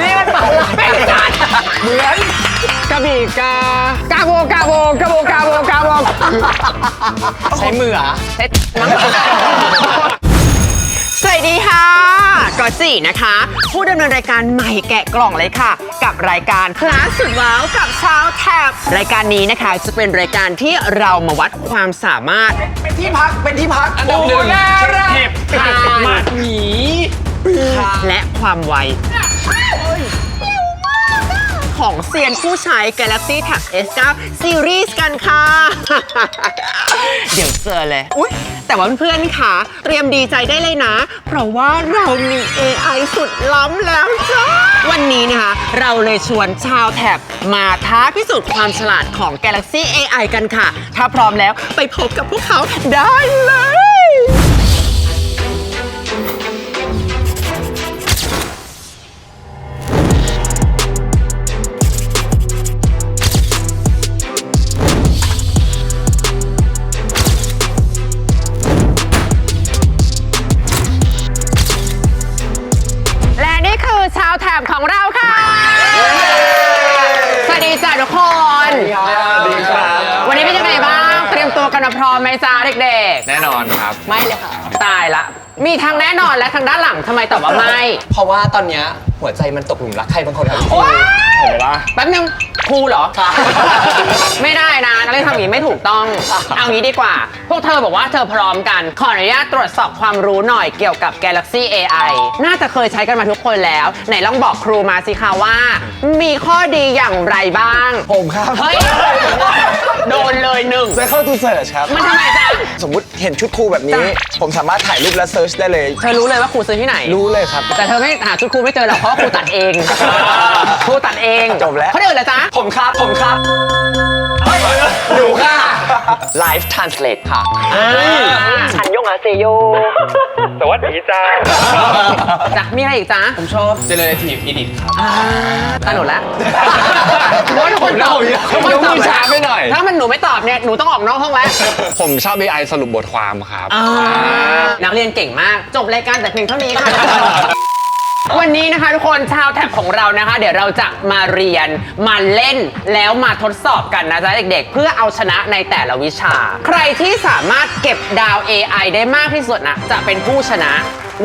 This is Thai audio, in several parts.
นี่มันปลาไหลเป็นจานเหมือนกระบี่กากาโบกาโบกาโบกาโบกาโบใช้มือเหรอะเซ็ตมั้งสวัสดีค่ะกอตจีนะคะ ผู้ดำเนินรายการใหม่แกะกล่องเลยค่ะ กับรายการคลาสสุดว้าวกับชาวแท็บรายการนี้นะคะจะเป็นรายการที่เรามาวัดความสามารถ เป็นที่พักเป็นที่พักอันดับหนึ่งเห็บทานหมาหมี และความไวของเซียนผู้ใช้ Galaxy Tab S9 Series กันค่ะ เดี๋ยวเจอเลย อุ๊ย แต่ว่าเพื่อนๆค่ะ เตรียมดีใจได้เลยนะ เพราะว่าเรามี AI สุดล้ำแล้วจ้า วันนี้นะคะ เราเลยชวนชาวแท็บมาท้าพิสูจน์ความฉลาดของ Galaxy AI กันค่ะ ถ้าพร้อมแล้วไปพบกับพวกเขาได้เลย ไหมจ้าเด็กแน่นอนครับ ๆ ไม่เลยค่ะตายละ มีทางแน่นอนและทางด้านหลังทำไมตอบว่าไม่ เพราะว่าตอนเนี้ยหัวใจมันตกหลุมรักใครบางคนครับว้ายเห็นไหมล่ะ แป๊บนึงครูเหรอ ค่ะ ไม่ได้นะนักเรียนทำอย่างนี้ไม่ถูกต้อง เอางี้ดีกว่า พวกเธอบอกว่าเธอพร้อมกัน ขออนุญาตตรวจสอบความรู้หน่อยเกี่ยวกับ Galaxy AI น่าจะเคยใช้กันมาทุกคนแล้ว ไหนลองบอกครูมาสิคะว่า มีข้อดีอย่างไรบ้าง ผมครับเฮ้ย โดนเลยหนึ่งได้เข้าตูเสิร์ชครับ มันทำไมจ๊ะ สมมุติเห็นชุดครูแบบนี้ จ้ะ ผมสามารถถ่ายรูปและเซิร์ชได้เลย เธอรู้เลยว่าครูซื้อที่ไหน รู้เลยครับ แต่เธอไม่หาชุดครูไม่เจอหรอกเพราะว่าครูตัดเอง ครูตัดเองจบแล้วเขาเดินเหรอจ๊ะผมครับผมครับ หนูค่ะ Live Translate ค่ะฉันยงอาเซโย สวัสดีจ้าจ้ะมีอะไรอีกจ๊ะผมชอบ Generative Edit ครับตาหนูละว่าทุกคนตอบผมเดาทุกคนตอบยกมือช้าไปหน่อย ถ้ามันหนูไม่ตอบเนี่ย หนูต้องออกนอกห้องแล้ว ผมชอบ AI สรุปบทความครับ นักเรียนเก่งมาก จบรายการแต่เพียงเท่านี้ค่ะ วันนี้นะคะทุกคนชาวแท็บของเรานะคะ เดี๋ยวเราจะมาเรียนมาเล่นแล้วมาทดสอบกันนะจ๊ะเด็กๆ เพื่อเอาชนะในแต่ละวิชา ใครที่สามารถเก็บดาว AI ได้มากที่สุดนะจะเป็นผู้ชนะ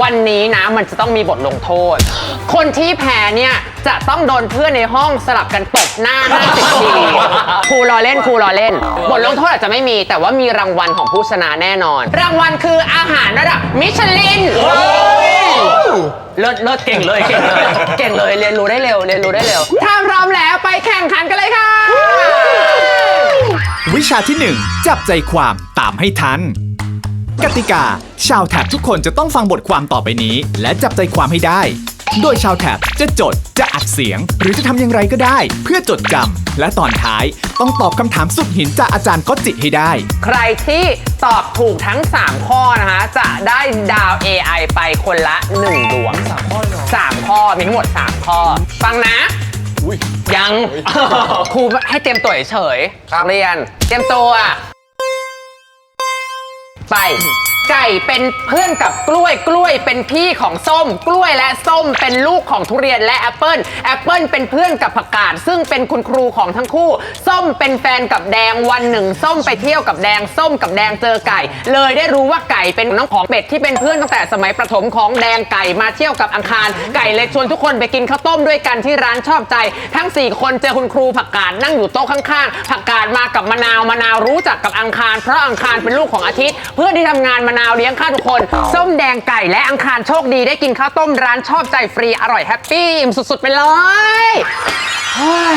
วันนี้นะมันจะต้องมีบทลงโทษ คนที่แพ้เนี่ยจะต้องโดนเพื่อนในห้องสลับกันตบหน้า 50 ทีครูรอเล่นครูรอเล่น บทลงโทษอาจจะไม่มี แต่ว่ามีรางวัลของผู้ชนะแน่นอน รางวัลคืออาหารระดับมิชลินเลิศเลิศเก่งเลยเก่งเลยเก่งเลยเรียนรู้ได้เร็วเรียนรู้ได้เร็วถ้าพร้อมแล้วไปแข่งขันกันเลยค่ะ วิชาที่ 1 จับใจความตามให้ทัน กติกา ชาวแท็บทุกคนจะต้องฟังบทความต่อไปนี้ และจับใจความให้ได้ โดยชาวแท็บจะจดจะอัดเสียง หรือจะทำอย่างไรก็ได้ เพื่อจดจำและตอนท้ายต้องตอบคำถามสุดหินจากอาจารย์ก็จิให้ได้ ใครที่ตอบถูกทั้ง 3 ข้อนะคะ จะได้ดาว AI ไปคนละ 1 ดวง 3 ข้อเหรอ3ข้อมีทั้งหมด 3 ข้อ ฟังนะ ยัง ครูให้เตรียมตัวเฉยๆครับเรียน เตรียมตัว ไป ไก่เป็นเพื่อนกับกล้วยกล้วยเป็นพี่ของส้ม กล้วยและส้มเป็นลูกของทุเรียนและแอปเปิลแอปเปิลเป็นเพื่อนกับผักกาดซึ่งเป็นคุณครูของทั้งคู่ ส้มเป็นแฟนกับแดงวันหนึ่ง ส้มไปเที่ยวกับแดงส้มกับแดงเจอไก่ เลยได้รู้ว่าไก่เป็นน้องของเป็ดที่เป็นเพื่อนตั้งแต่สมัยประถมของแดงไก่มาเที่ยวกับอังคาร ไก่เลยชวนทุกคนไปกินข้าวต้มด้วยกันที่ร้านชอบใจ ทั้ง 4 คนเจอคุณครูผักกาดนั่งอยู่โต๊ะข้างๆผักกาดมากับมะนาวมะนาวรู้จักกับอังคาร เพราะอังคารเป็นลูกของอาทิตย์ เพื่อนที่ทำงานมะนาวเลี้ยงข้าวทุกคน ส้มแดงไก่และอังคารโชคดีได้กินข้าวต้มร้านชอบใจฟรีอร่อยแฮปปี้อิ่มสุด ๆ ไปเลยเฮ้ย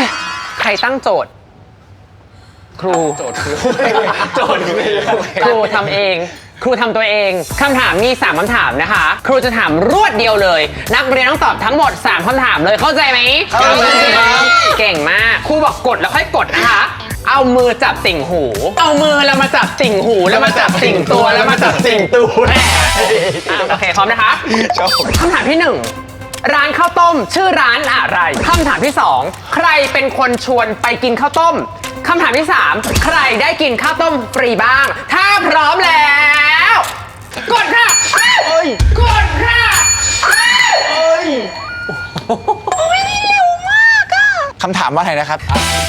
ใครตั้งโจทย์ ครู โจทย์คือ โจทย์คือครูทำเอง ครูทำตัวเองคำถามมี 3คำถามนะคะ ครูจะถามรวดเดียวเลย นักเรียนต้องตอบทั้งหมด 3คำถามเลยเข้าใจไหมเข้าใจครับ เก่งมาก ครูบอกกดแล้วค่อยกดนะคะ เอามือจับติ่งหู เอามือแล้วมาจับติ่งหูแล้วมาจับติ่งตัวแล้วมาจับติ่งตูดอะโอเคพร้อมนะคะชอบคำถามที่หนึ่งร้านข้าวต้มชื่อร้านอะไรคำถามที่สองใครเป็นคนชวนไปกินข้าวต้มคำถามที่สามใครได้กินข้าวต้มฟรีบ้าง ถ้าพร้อมแล้ว กดค่ะกดค่ะำถามว่าไงนะครับ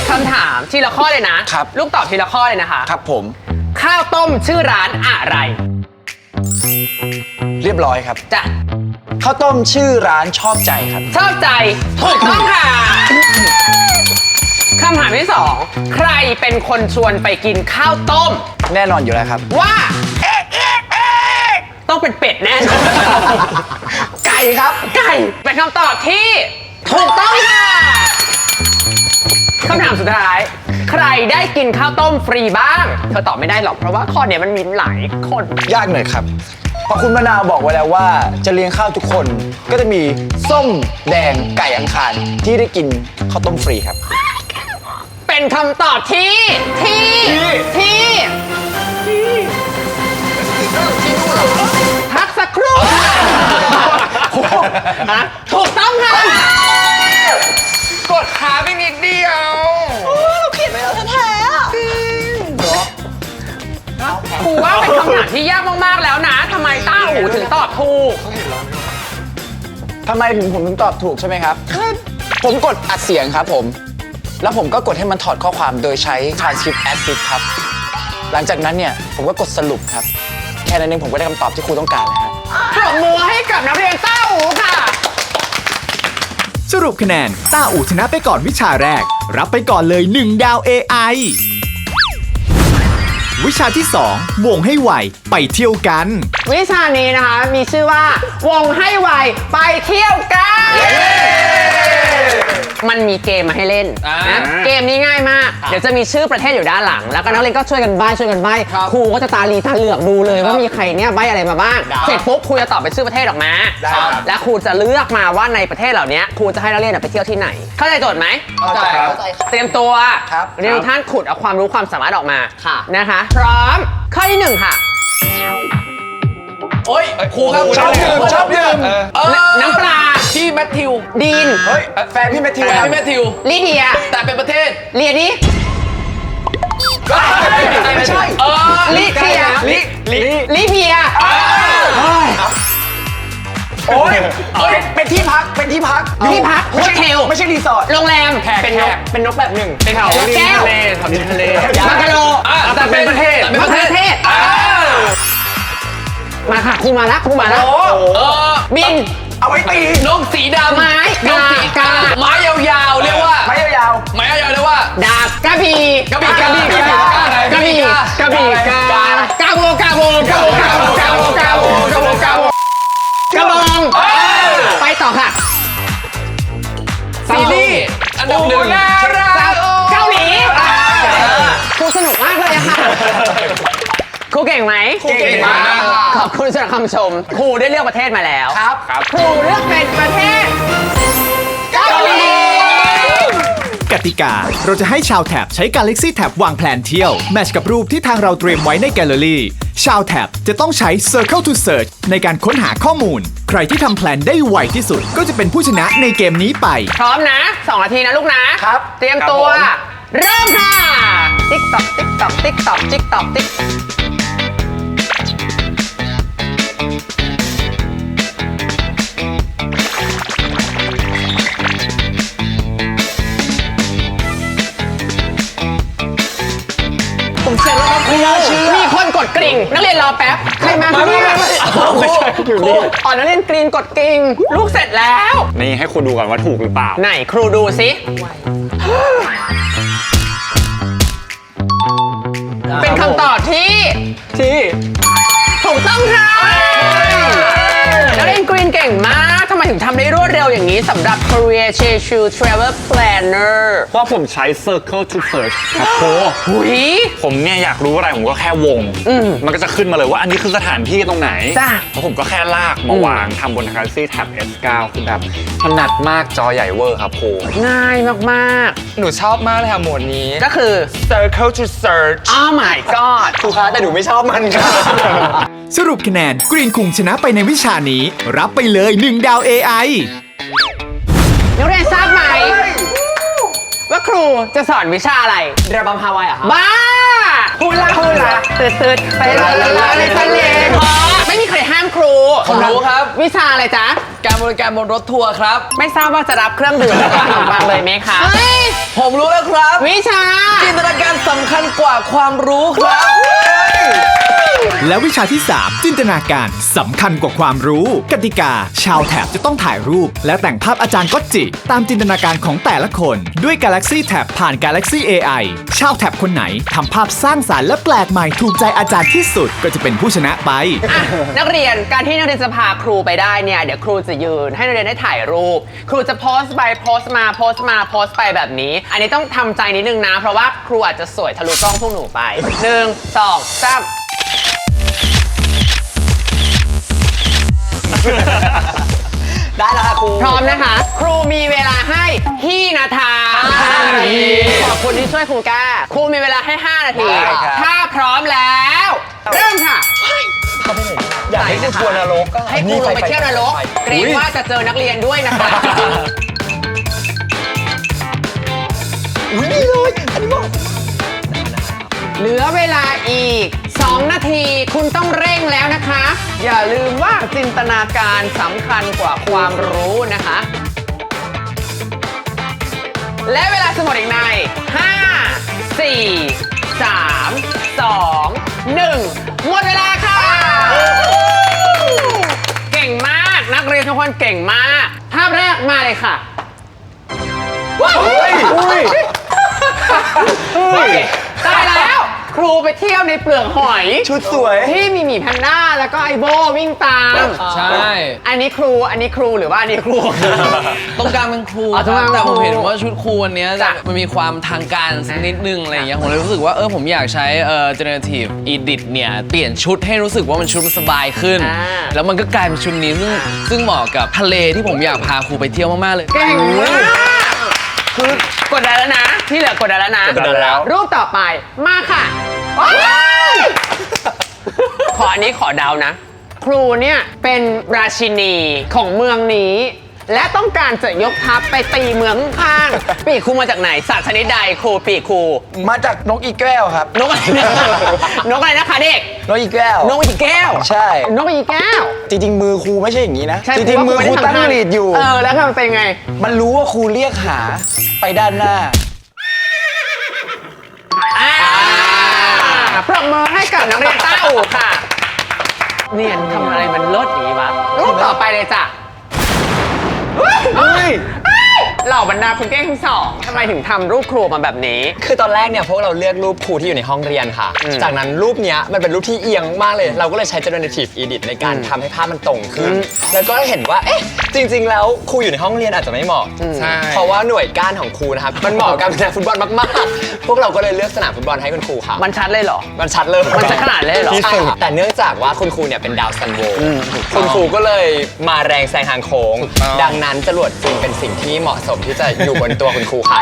คำถามทีละข้อเลยนะ ครับ ลูกตอบทีละข้อเลยนะคะ ครับผม ข้าวต้มชื่อร้านอะไร เรียบร้อยครับ จะข้าวต้มชื่อร้านชอบใจครับ ชอบใจถูกต้องค่ะ คำถามที่สอง ใครเป็นคนชวนไปกินข้าวต้ม แน่นอนอยู่แล้วครับ ว่า เอ๊ะเอ๊ะเอ๊ะต้องเป็นเป็ดแน่นอนไก่ครับ ไก่ เป็นคำตอบที่ ถูกต้องค่ะ คำถามสุดท้าย ใครได้กินข้าวต้มฟรีบ้าง เธอตอบไม่ได้หรอกเพราะว่าข้อเนี้ยมันมีหลายคน ยากหน่อยครับ เพราะคุณมะนาวบอกไว้แล้วว่า จะเลี้ยงข้าวทุกคน ก็จะมีส้มแดงไก่อังคารที่ได้กินข้าวต้มฟรีครับ เป็นคำตอบที่ที่ที่พักสักครู่ฮะถูกต้องค่ะ ที่ยากมากๆแล้วนะทำไมต้าหูถึงตอบถูก ทำไมถึงผมถึงตอบถูกใช่ไหมครับ ผมกดอัดเสียงครับผม แล้วผมก็กดให้มันถอดข้อความโดยใช้ transcript assist ครับ หลังจากนั้นเนี่ย ผมก็กดสรุปครับ แค่นั้นเองผมก็ได้คำตอบที่ครูต้องการแล้วครับ ปรบมือให้กับนักเรียนต้าหูค่ะ สรุปคะแนน ต้าอู่ชนะไปก่อนวิชาแรก รับไปก่อนเลย 1 ดาว AI วิชาที่ 2 วงให้ไวไปเที่ยวกัน วิชานี้นะคะมีชื่อว่าวงให้ไวไปเที่ยวกัน มันมีเกมมาให้เล่นนะเกมนี้ง่ายมาก เดี๋ยวจะมีชื่อประเทศอยู่ด้านหลัง แล้วก็นักเรียนก็ช่วยกันใบ้ช่วยกันใบ้ครูก็จะตาลีตาเหลือกดูเลยว่ามีใครเนี่ยใบ้อะไรมาบ้างเสร็จปุ๊บครูจะตอบเป็นชื่อประเทศออกมาและครูจะเลือกมาว่าในประเทศเหล่านี้ครูจะให้นักเรียนไปเที่ยวที่ไหน เข้าใจโจทย์ไหม เข้าใจครับ เตรียมตัวครับ เรียนท่านขุดเอาความรู้ความสามารถออกมานะคะ พร้อม ข้อที่หนึ่งค่ะ โอ้ยครูครับชอบดื่มชอบดื่มนน้ำปลาพี่แมทธิวดีนเฮ้ยแฟนพี่แมทธิวแฟนครับพี่แมทธิวลิเดียแต่เป็นประเทศเรียดิไม่ใช่เออลิเทียลิลิลิเพียโอ้ยเป็นเป็นที่พัก เป็นที่พัก ที่พักโฮไม่ใช่เทล ไม่ใช่รีสอร์ท โรงแรม เป็นนก เป็นนกแบบหนึ่ง เป็นแถวแก้วแถวริมทะเลบังกะโลอะแต่เป็นประเทศมะเขือเทศอ่า มาค่ะครูมาละครูมาละเออบินเอาไว้ตีนกสีดำไม้นกสีกาไม้ยาวๆเรียกว่าไม้ยาวไม้ยาวๆเรียกว่าดาบกระบี่กระบี่กระบี่กระบี่กระบี่กระบี่กระบี่กากาโบกาโบกาโบกาโบกาโบกาโบกาโบกาโบกระบองไปต่อค่ะซีรีส์อันดับหนึ่งเกาหลีครูสนุกมากเลยอะค่ะ ครูเก่งไหมเก่งมาก ขอบคุณสำหรับคำชม ครูได้เลือกประเทศมาแล้วครับครับ ครูเลือกเป็นประเทศเกาหลีกติกา เราจะให้ชาวแท็บใช้ Galaxy Tab วางแผนเที่ยว แมทช์กับรูปที่ทางเราเตรียมไว้ในแกลเลอรี่ ชาวแท็บจะต้องใช้ Circle to Search ในการค้นหาข้อมูล ใครที่ทำแผนได้ไวที่สุด ก็จะเป็นผู้ชนะในเกมนี้ไป พร้อมนะ2นาทีนะลูกนะ ครับ เตรียมตัว เริ่มค่ะ ติ๊กตอกติ๊กตอกติ๊กตอกติ๊กตอกติ๊ก ผมเสร็จแล้วครับครูมีคนกดกริ่ง นักเรียนรอแป๊บ ใครมาไม่ไม่ไม่ไม่ใช่อยู่นี่อ๋อนักเรียนกรีนกดกริ่ง ลูกเสร็จแล้ว นี่ให้คุณดูก่อนว่าถูกหรือเปล่า ไหนครูดูสิ เป็นคำตอบที่ ที่ ถูกต้องค่ะนั กเรียนกรีนเก่งมากทำไมถึงทำได้รวดเร็วอย่างนี้สำหรับ Korea Jeju Travel Planner เพราะผมใช้ Circle to Search ครับโหหุย ผมเนี่ยอยากรู้อะไรผมก็แค่วงมันก็จะขึ้นมาเลยว่าอันนี้คือสถานที่ตรงไหนจ้ะ แล้วผมก็แค่ลากมาวางทำบน Galaxy Tab S9 คือแบบถนัดมากจอใหญ่เวอร์ครับโหง่ายมากหนูชอบมากเลยค่ะโหมดนี้ ๆ ก็คือ Circle to Search Oh my god ครูคะแต่หนูไม่ชอบมันค่ะ สรุปคะแนนกรีนคุงชนะไปในวิชานี้ รับไปเลย 1 ดาว AI นักเรียนทราบไหม ว่าครูจะสอนวิชาอะไร ระบำฮาวายเหรอครับบ้าฮูลาฮูลาตืดตืดไปลาลาลาในทะเลไม่มีใครห้ามครูผมรู้ครับ วิชาอะไรจ๊ะ การบริการบนรถทัวร์ครับ ไม่ทราบว่าจะรับเครื่องดื่มและขนมปังเลยไหมคะผมรู้แล้วครับ วิชา จินตนาการสำคัญกว่าความรู้ครับ และวิชาที่ 3 จินตนาการสำคัญกว่าความรู้ กติกา ชาวแถบจะต้องถ่ายรูป และแต่งภาพอาจารย์ก็จิ ตามจินตนาการของแต่ละคน ด้วย Galaxy Tab ผ่าน Galaxy AI ชาวแถบคนไหนทำภาพสร้างสารรค์และแปลกใหม่ถูกใจอาจารย์ที่สุดก็จะเป็นผู้ชนะไปอะนักเรียนการที่นักเรียนจะพาครูไปได้เนี่ย เดี๋ยวครูจะยืน ให้นักเรียนได้ถ่ายรูป ครูจะโพสต์ไปโพสต์มาโพสต์มาโพสต์ไปแบบนี้ อันนี้ต้องทำใจนิดนึงนะ เพราะว่าครูอาจจะสวยทะลุกล้องพวกหนูไปหนึ่งสองสาม ได้แล้วค่ะครู พร้อมนะคะ ครูมีเวลาให้พี่นาทา5นาทีขอบคุณที่ช่วยครูก้า ครูมีเวลาให้ 5 นาที ได้ครับ ถ้าพร้อมแล้ว เริ่มค่ะ อยากให้ครูชวนนรกอะให้ครูลงไปเที่ยวนรกเกรงว่าจะเจอนักเรียนด้วยนะคะอุ้ยนี่เลยอันนี้บอกเหลือเวลาอีก 2 นาทีคุณต้องเร่งแล้วนะคะ อย่าลืมว่าจินตนาการสำคัญกว่าความรู้นะคะ และเวลาสมดอีกใน 5 4 3 2 1 หมดเวลาค่ะ เก่งมากนักเรียนทุกคนเก่งมาก ภาพแรกมาเลยค่ะตายแล้ว ครูไปเที่ยวในเปลือกหอย ชุดสวย ที่มีหมีแพนด้าแล้วก็ไอโบวิ่งตาม ใช่ อันนี้ครูอันนี้ครูหรือว่าอันนี้ครู ตรงกลางเป็นครูอ๋อตรงกลางแต่ผมครูเห็นว่าชุดครูวันเนี้ยจ้ะมันมีความทางการสักนิดนึงอะไรอย่างเงี้ยผมเลยรู้สึกว่าเออผมอยากใช้เอ่อ generative edit เนี่ย เปลี่ยนชุดให้รู้สึกว่ามันชุดมันสบายขึ้น อ่า แล้วมันก็กลายเป็นชุดนี้ซึ่งซึ่งเหมาะกับทะเลที่ผมอยากพาครูไปเที่ยวมากๆเลย เก่งมากคือกดดันแล้วนะ ที่เหลือกดดันแล้วนะกดดันแล้ว รูปต่อไปมาค่ะว้าย ขออันนี้ขอเดานะ ครูเนี่ยเป็นราชินีของเมืองนี้ และต้องการจะยกทัพไปตีเมืองข้างๆปีกครูมาจากไหนสัตว์ชนิดใดครูปีกครูมาจากนกอีแก้วครับ นกอะไรนะนกอะไรนะคะเด็ก นกอีแก้ว นกอีแก้วใช่ นกอีแก้วจริงๆมือครูไม่ใช่อย่างนี้นะ ใช่จริงๆมือครูไได้ตั้งทำท่าลีดอยู่ เออแล้วมันเป็นไง มันรู้ว่าครูเรียกหาไปด้านหน้า อ่า ปรบมือให้กับนักเรียนต้าอู่ค่ะ เนียนทำอะไรมันเลิศอย่างนี้วะรูปต่อไปเลยจ้ะเหล่าบรรดาคุณเก้งทั้งสองทำไมถึงทำรูปครูมาแบบนี้ คือตอนแรกเนี่ยพวกเราเลือกรูปครูที่อยู่ในห้องเรียนค่ะ จากนั้นรูปเนี้ยมันเป็นรูปที่เอียงมากเลย เราก็เลยใช้ generative edit ในการทำให้ภาพมันตรงขึ้น แล้วก็เห็นว่า เอ๊ะจริงๆ แล้วครูอยู่ในห้องเรียนอาจจะไม่เหมาะ ใช่ เพราะว่าหน่วยก้านของครูนะครับ มันเหมาะกับการเป็นนักฟุตบอลมากๆ พวกเราก็เลยเลือกสนามฟุตบอลให้คุณครูค่ะ มันชัดเลยเหรอ มันชัดเลยมันชัดขนาดเลยเหรอ ใช่ค่ะแต่เนื่องจากว่าคุณครูเนี่ยเป็นดาวซันโวคุณครูก็เลยมาแรงแซงทางโค้งดังนั้นจรวดจึงเป็นสิ่งที่เหมาะสมที่จะอยู่บนตัวคุณครูค่ะ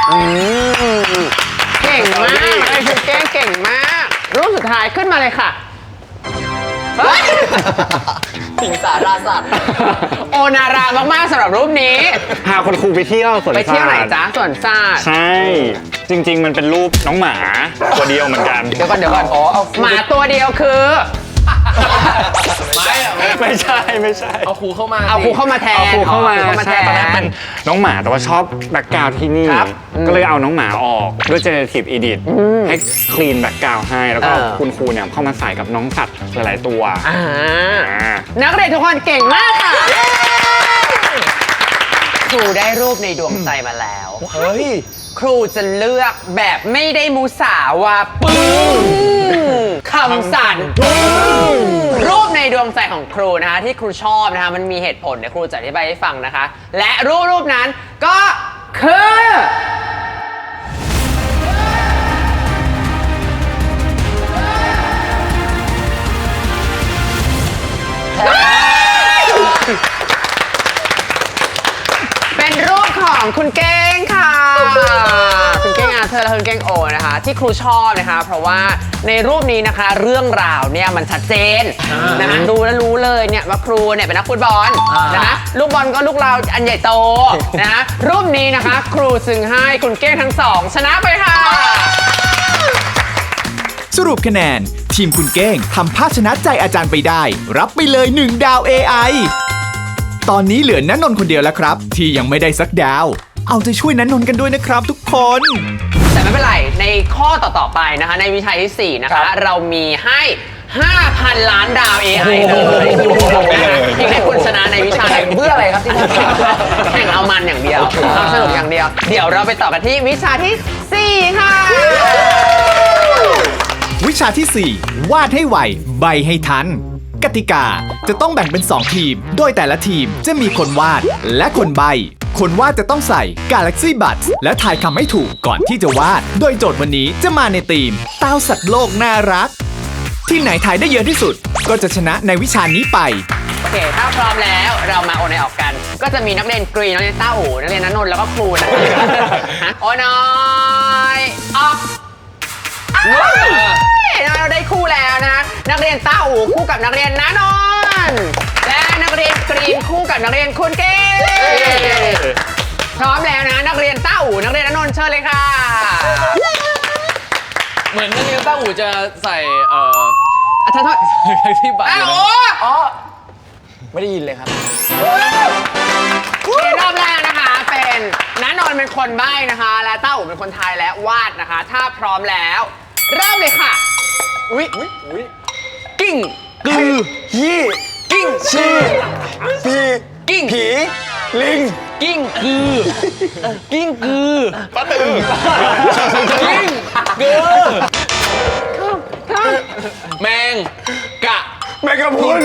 เก่งมากไอ้คุณเก้งเก่งมากรูปสุดท้ายขึ้นมาเลยค่ะ สิงสาราสัตว์โอนารามากๆสำหรับรูปนี้ พาคุณครูไปเที่ยวสวนไปเที่ยวไหนสัตจ๊ะส่วนซาดใช่ จริง ๆ มันเป็นรูปน้องหมาตัวเดียวเหมือนกัน เดี๋ยวก่อนเดี๋ยวก่อนอ๋อหมาตัวเดียวคือ ไม่อะไม่ใช่ไม่ใช่ เอาครูเข้ามาเอาครูเข้ามาแทนเอาครูเข้ามาอครูมาแทใช่น ตอนแรกเป็นน้องหมาแต่ว่าชอบแบ็กกราวที่นี่ ครับก็เลยเอาน้องหมาออกด้วย generative edit ให้คลีนแบ็กกราวให้ แล้วก็เออ คุณครูเนี่ยเข้ามาใส่กับน้องสัตว์หลายๆตัวอ่า อ่า นักเรียนทุกคนเก่งมากค่ะครูได้รูปในดวงใจมาแล้ว เฮ้ย ครูจะเลือกแบบไม่ได้มูสาวาปึ้งคำสั่นปึ้งรูปในดวงใจของครูนะคะที่ครูชอบนะคะมันมีเหตุผลเดี๋ยวครูจะอธิบายให้ฟังนะคะ และรูปรูปนั้นก็คือ เป็นรูปของคุณเก้งค่ะ คุณเก้งอาเธอร์และคุณเก้งโอนะคะ ที่ครูชอบนะคะ เพราะว่าในรูปนี้นะคะ เรื่องราวเนี่ยมันชัดเจนนะคะดูแล้วรู้เลยเนี่ยว่าครูเนี่ยเป็นนักฟุตบอลนะคะลูกบอลก็ลูกเราอันใหญ่โตนะคะรูปนี้นะคะ ครูจึงให้คุณเก้งทั้งสองชนะไปค่ะ สรุปคะแนน ทีมคุณเก้งทำภาพชนะใจอาจารย์ไปได้ รับไปเลย 1 ดาว AI ตอนนี้เหลือนันนนท์คนเดียวแล้วครับ ที่ยังไม่ได้สักดาว เอาใจช่วยนันนนท์กันด้วยนะครับ ทุกคน แต่ไม่เป็นไร ในข้อต่อ ๆ ไปนะคะ ในวิชาที่ 4 นะคะ เรามีให้ 5,000 ล้านดาว AI เลยที่ให้คุณชนะในวิชาแข่งเพื่ออะไรครับที่ท่านแข่งแข่งเอามันอย่างเดียวความสนุกอย่างเดียว เดี๋ยวเราไปต่อกันที่วิชาที่ 4 ค่ะ วิชาที่ 4 วาดให้ไว ใบให้ทัน กติกาจะต้องแบ่งเป็น 2 ทีม โดยแต่ละทีมจะมีคนวาดและคนใบ คนวาดจะต้องใส่ Galaxy Buds และทายคำให้ถูกก่อนที่จะวาด โดยโจทย์วันนี้จะมาในทีมเต้าสัตว์โลกน่ารัก ทีมไหนทายได้เยอะที่สุด ก็จะชนะในวิชานี้ไป โอเค ถ้าพร้อมแล้วเรามาโอนในออกกัน ก็จะมีนักเรียนกรีนนักเรียนต้าอูนักเรียนนันนนท์แล้วก็ครูนะคะฮะโอนอยออก ว้าวเราได้คู่แล้วนะนักเรียนต้าอูคู่กับนักเรียนนันนนท์และนักเรียนกรีนคู่กับนักเรียนคุณเก้พร้อมแล้วนะนักเรียนต้าอูนักเรียนนันนนท์เชิญเลยค่ะ เหมือนนักเรียนต้าอู่จะใส่เอ่ออะท่านโทษที่บัตรอ้าวอยู่โอ้นะอ๋อไม่ได้ยินเลยครับในรอบแรกนะคะเป็นนันนนท์เป็นคนใบ้นะคะ และต้าอูเป็นคนทายและวาดนะคะ ถ้าพร้อมแล้ว เริ่มเลยค่ะ อุ๊ยอุ๊ยอุ๊ยกิ้งกือยี่กิ้งชีปีกิ้งผี ลิง กิ้งกือ กิ้งกือป้าตือกิ้งกือแมงกะแมกกาพรุน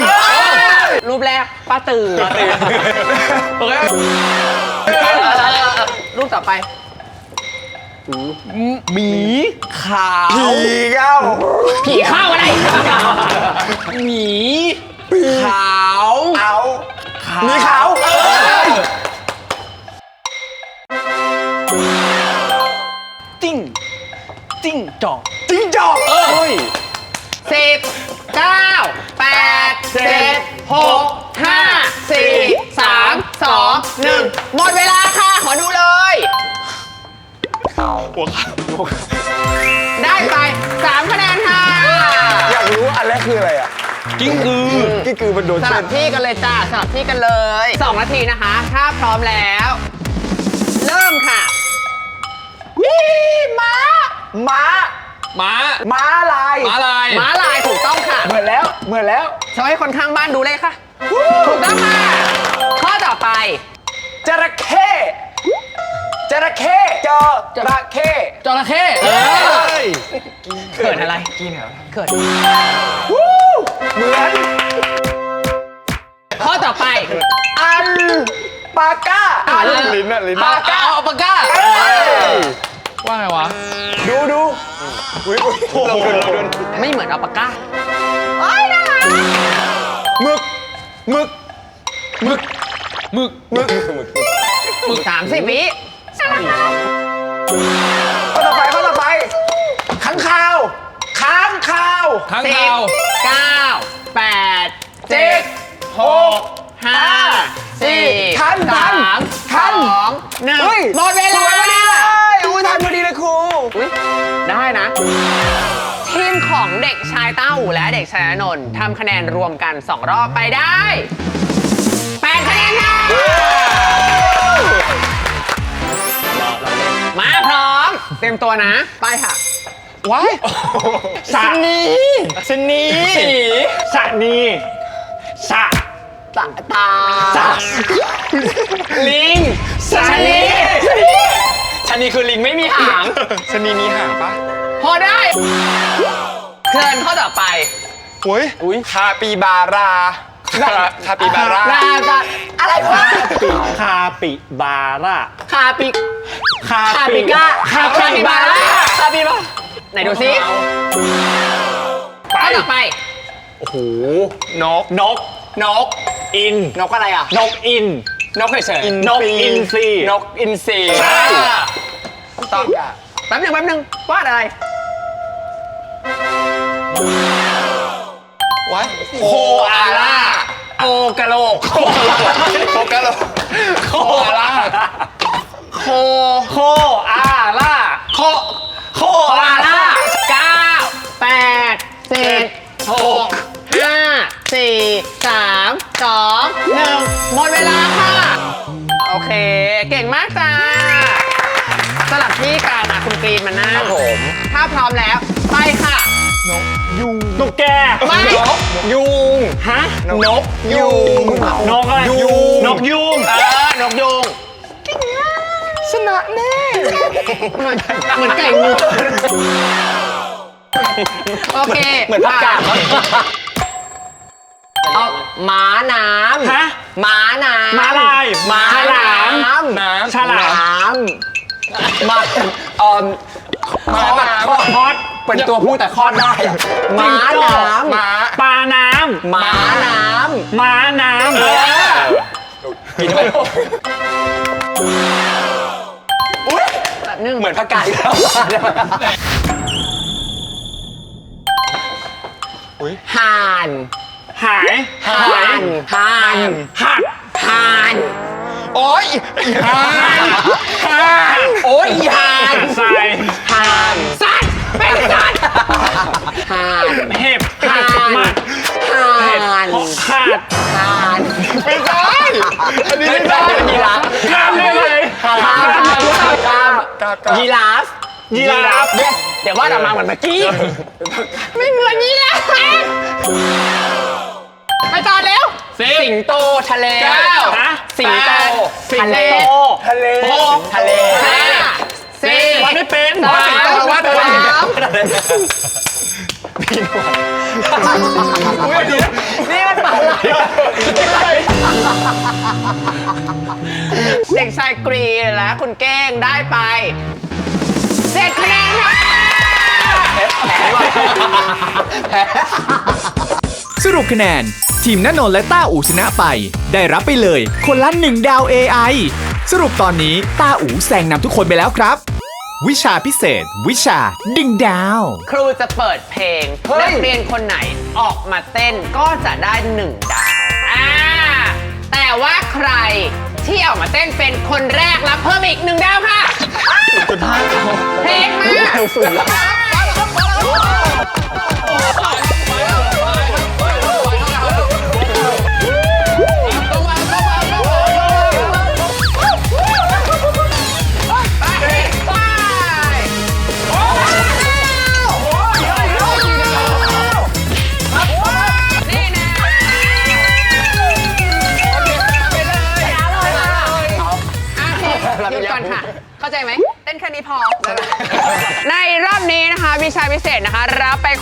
รูปแรกป้าตื่นโอเครูปต่อไป หมีขาวผีเก้าผีเข้าอะไรหมีขาวเอามีขาวจิ้งจิ้งจอกจิ้งจอกสิบเก้าแปดเจ็ดหกห้าสี่สามสองหนึ่งหมดเวลาค่ะ ขอดูเลย ได้ไปสามคะแนนค่ะอยากรู้อันแรกคืออะไรอะกิ้งกือกิ้งกือมันโดนสเส้ลันบที่กันเลยจ้าสลับที่กันเลยสองนาทีนะคะ ถ้าพร้อมแล้ว เริ่มค่ะนี่ม้าม้าม้าม้าลายม้าลายม้าลายถูกต้องค่ะเหมือนแล้วเหมือนแล้วโชว์ให้คนข้างบ้านดูเลยค่ะ ถูกต้องค่ะ ข้อต่อไปจระเข้ จระเข้จระเข้จระเข้เขินอะไรกินเหรอเขินเหมือนข้อต่อไป อันปาก้าอันลิ้นอะลิ้นปาเอาก้าเอาปากกาเอ้ยว่าไงวะ ดูดูอุ๊ยอุ๊ยเราโดนเราโดนไม่เหมือนอัลปาก้าโอ้ยน่ารักหมึกหมึกหมึกหมึกหมึกสามสิบวิ ข้อต่อไปข้อต่อไปค้างคาวค้างคาวข้างสิข่าบวเก้าแปดเจ็ดหกห้าสี่ทันทันสามทัน สองหนึ่งเฮ้ยหมดเวสลาวยพอดีเลยอุ้ยทันพอดีเลยครู อุ๊ยได้นะ ทีมของเด็กชายเต้าหูและเด็กชายณนนท์ทำคะแนนรวมกัน 2 รอบไปได้ 8 คะแนนค่ะ พร้อม เตรียมตัวนะ ไปค่ะ ว้ายสะนีสนีสะนีสะตาตาลิงสะนีชะนีคือลิงไม่มีหางชะนีมีหางปะพอได้เชิญข้อต่อไปโอ้ยอุ้ยคาปิบารา คาปิบาราราจะอะไรวะคาปิบาราคาปิคาคาปิก้าคาปิบาราคาปิบาไหนดูซิข้อต่อไป โอ้โห นก นก นก อิน นกอะไรอะ นกอิน นกเฉยนกอินทรีนกอินทรีใช่ต่อแป๊บหนึงแป๊บหนึงวาดอะไร วัดโคอาล่าโอกะโลกโคโคกะโหลกโคอาล่าโคโคอาล่าโคโคโคอาอาล่าล่าเก้าแปดเจ็ดหกห้าสี่สามสองหนึ่งหมดเวลาโอเค เก่งมากจ้าสลับที่กันอะคุณกรีนมานั่งครับผม ถ้าพร้อมแล้ว ไปค่ะ นกแกไม่ยุงฮะนกยุงนกอะไรยุงนกยุงเออนกยุงชนะแน่เหมือนไก่งวงโอเคเหมือนผักกาดเอาม้าน้ฮะำม้าน้ำม้าลายม้าฉลามน้ำน้ำฉลามน้ำ มาเอ่อคอดคอดพอดเป็นตัวผู้แต่คลอดได้อะม้าน้ำม้าปลาน้ม้าน้ำม้าน้ำกินไปำแบบนึงเหมือนผักกาดอีกแล้วห่านหายห่านห่านหักห่านโอ๊ยห่า ห่านโอ้ยอีห่านใส่ห่านสัตว์เป็นสัตว์ห่านเห็บห่านหมัดห่านขาดห่านไม่ได้อันนี้ไม่ได้ยีราฟข้ามได้เลยห่านห่านยีราฟยีราฟเนี่ยเดี๋ยวว่าดออกมาเหมือนเมื่อกี้ ไม่เหมือนยีราฟไปต่อเร็ว สิงโตทะเลเก้าฮะสิงโตสิงทะเลโตทะเลหกทะเลห้าสี่วัดไม่เป็นสามสิงโตวัดเป็นสามนี่มันปลาอะไรเด็กชายกรีนและคุณเก้งได้ไปเจ็ดคะแนนค่ะ สรุปคะแนน ทีมณนนท์และต้าอูชนะไป ได้รับไปเลย คนละหนึ่งดาว AI สรุปตอนนี้ต้าอูแซงนำทุกคนไปแล้วครับ วิชาพิเศษ วิชาดึงดาว ครูจะเปิดเพลงเฮ้ย นักเรียนคนไหนออกมาเต้นก็จะได้หนึ่งดาวอ่าแต่ว่าใครที่ออกมาเต้นเป็นคนแรกรับเพิ่มอีกหนึ่งดาวค่ะเพลงมานี่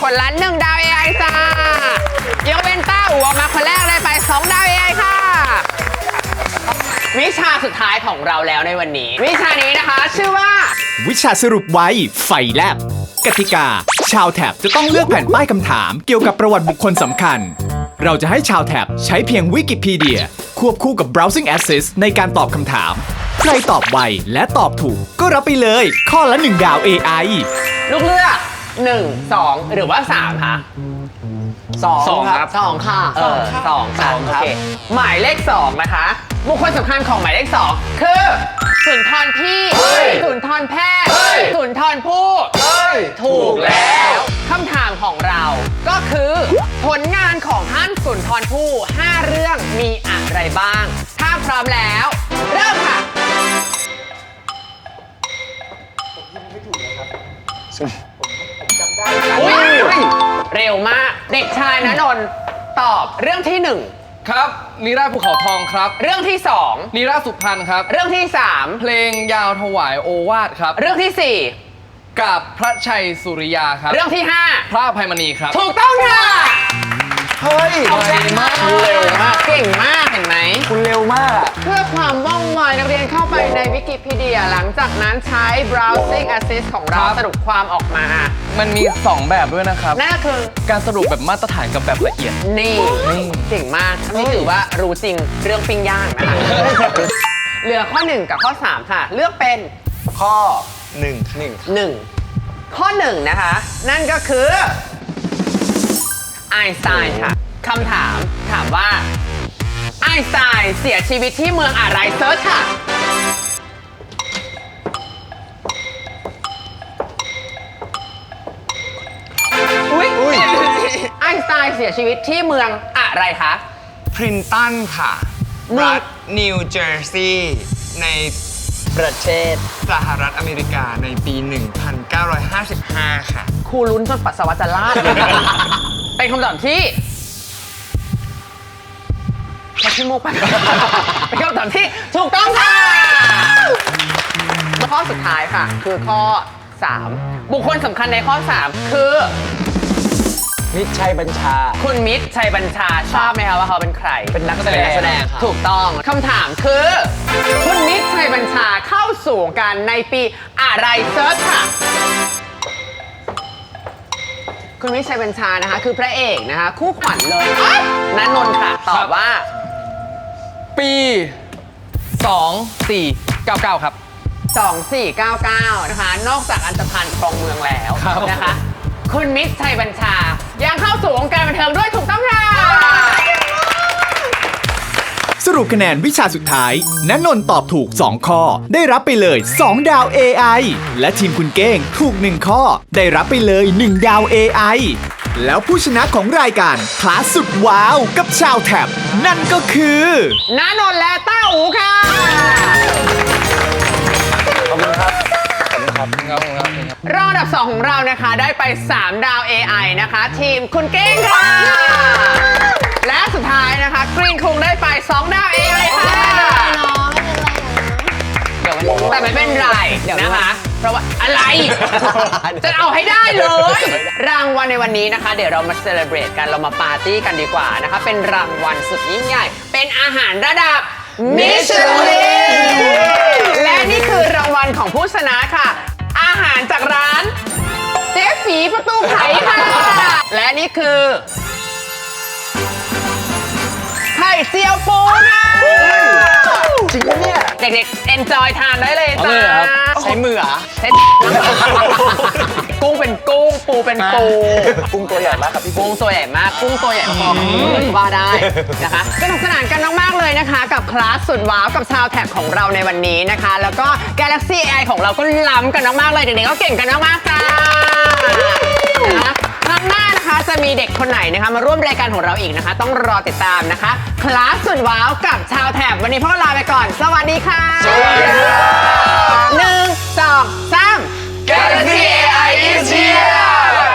รับไปคนละหนึ่งดาว AI จ้ายกเว้นต้าอูออกมาคนแรกได้ไป2ดาว AI ค่ะ วิชาสุดท้ายของเราแล้วในวันนี้ วิชานี้นะคะ ชื่อว่า วิชาสรุปไว้ ไฟแลบ กติกา ชาวแท็บจะต้องเลือกแผ่นป้ายคำถามเกี่ยวกับประวัติบุคคลสำคัญ เราจะให้ชาวแท็บใช้เพียงวิกิพีเดีย ควบคู่กับ browsing assist ในการตอบคำถาม ใครตอบไวและตอบถูก ก็รับไปเลย ข้อละ 1 ดาว AI ลูกเลือก 1 2หรือว่า3คะสองสองคครัรับบสองค่ะเออสองค่ะสองครับโอเหมายเลขสองนะคะ บุคคลสำคัญของหมายเลขสองคือสุนทรพี่สุนทรแพทย์สุนทรผู้ถูกแล้วคำถามของเราก็คือ ผลงานของท่านสุนทรภู่5เรื่องมีอะไรบ้าง ถ้าพร้อมแล้ว เริ่มค่ะ อุ๊ยเร็วมาก เด็กชายณนนท์ตอบเรื่องที่หนึ่งครับนิราชภูเขาทองครับเรื่องที่สองนิราชสุพรรณครับ เรื่องที่สามเพลงยาวถวายโอวาทครับ เรื่องที่สี่ กับพระชัยสุริยาครับ เรื่องที่ห้าพระอภัยมณีครับถูกต้องค่ะเฮ้ยเก่งมากเร็วมาก เก่งมากเห็นไหม คุณเร็วมากอะเพื่อความว่องไวนักเรียนเข้าไปในวิกิพีเดีย หลังจากนั้นใช้ browsing assist ของเราครับ สรุปความออกมา มันมี 2 แบบด้วยนะครับ นั่นก็คือการสรุปแบบมาตรฐานกับแบบละเอียด นี่เก่งมากอันนี้ถือว่ารู้จริงเรื่องปิ้งย่างนะคะ เหลือข้อ 1 กับข้อ 3 ค่ะ เลือกเป็น ข้อ หนึ่งหนึ่ง1ข้อ1นะคะ นั่นก็คือไอน์สไตน์ค่ะคำถามถามว่าไอน์สไตน์เสียชีวิตที่เมืองอะไรเซิร์ชค่ะ อุ๊ยไอน์สไตน์เสียชีวิตที่เมืองอะไรคะ พรินตันค่ะเมืองรัฐนิวเจอร์ซีย์ใน ประเทศสหรัฐอเมริกาในปี 1955 ค่ะ ครูลุ้นจนปัสสาวะจะลาดเลยนะเป็นคำตอบที่แค่ขี้มูกไปเป็นคำตอบที่ถูกต้องค่ะข้อสุดท้ายค่ะ คือข้อ 3 บุคคลสำคัญในข้อ 3 คือ มิตรชัยบัญชา คุณมิตรชัยบัญชาทราบไหมคะว่าเขาเป็นใครเป็นนักแสดเป็นนังกแสดงค่ะ ถูกต้องคำถามคือ คุณมิตรชัยบัญชาเข้าสู่วงการในปีอะไรเซิร์ชค่ะ คุณมิตรชัยบัญชานะคะ คือพระเอกนะคะ คู่ขวัญเลยนันนนท์ค่ะตอบว่า ปี 2 4 9 9 ครับ 2499 นะคะ นอกจากอันตพันธ์ครองเมืองแล้วนะคะ คุณมิตรชัยบัญชา ยังเข้าสู่วงการบันเทิงด้วยถูกต้องค่ะ สรุปคะแนนวิชาสุดท้ายณนนท์ตอบถูก 2 ข้อ ได้รับไปเลย 2 ดาว AI และทีมคุณเก้งถูก 1 ข้อ ได้รับไปเลย 1 ดาว AI แล้วผู้ชนะของรายการคลาสสุดว้าวกับชาวแท็บ นั่นก็คือนานนท์และต้าอูค่ะ ขอบคุณครับ ขอบคุณครับ รอบอันดับ 2 ของเรานะคะได้ไป 3 ดาว AI นะคะ ทีมคุณเก้งค่ะ และสุดท้ายนะคะกรีนคุงได้ไป 2 ดาว AI ค่ะ แต่ไม่เป็นไรนะคะ เพราะว่าอะไร จะเอาให้ได้เลย รางวัลในวันนี้นะคะ เดี๋ยวเรามาเซเลบรตกันเรามาปาร์ตี้กันดีกว่านะคะ เป็นรางวัลสุดยิ่งใหญ่ เป็นอาหารระดับมิชลินและนี่คือรางวัลของผู้ชนะค่ะ อาหารจาก ร้านเจ๊ฝีประตูไขค่ะ และนี่คือไข่เจียวปูค่ะจริงปะเนี่ย เด็กๆ enjoy ทานได้เลยจ้าเอาเลยเหรอครับ ใช้มือเหรอใช้ กุ้งเป็นกุ้งปูเป็นปู กุ้งตัวใหญ่มากครับพี่กุ้งตัวใหญ่มากกุ้งตัวใหญ่พอของเลยก็ว่าได้นะคะสนุกสนานกันมากๆเลยนะคะ กับคลาสสุดว้าวกับชาวแท็กของเราในวันนี้นะคะ แล้วก็ Galaxy AI ของเราก็ล้ำกันมากๆเลยเด็กๆก็เก่งกันมากๆจ้านะคะครั้งหน้านะคะจะมีเด็กคนไหนนะคะ มาร่วมรายการของเราอีกนะคะ ต้องรอติดตามนะคะ คลาสสุดว้าวกับชาวแท็บวันนี้พวกเราลาไปก่อน สวัสดีค่ะสวัสดี Buenos Dias, dia!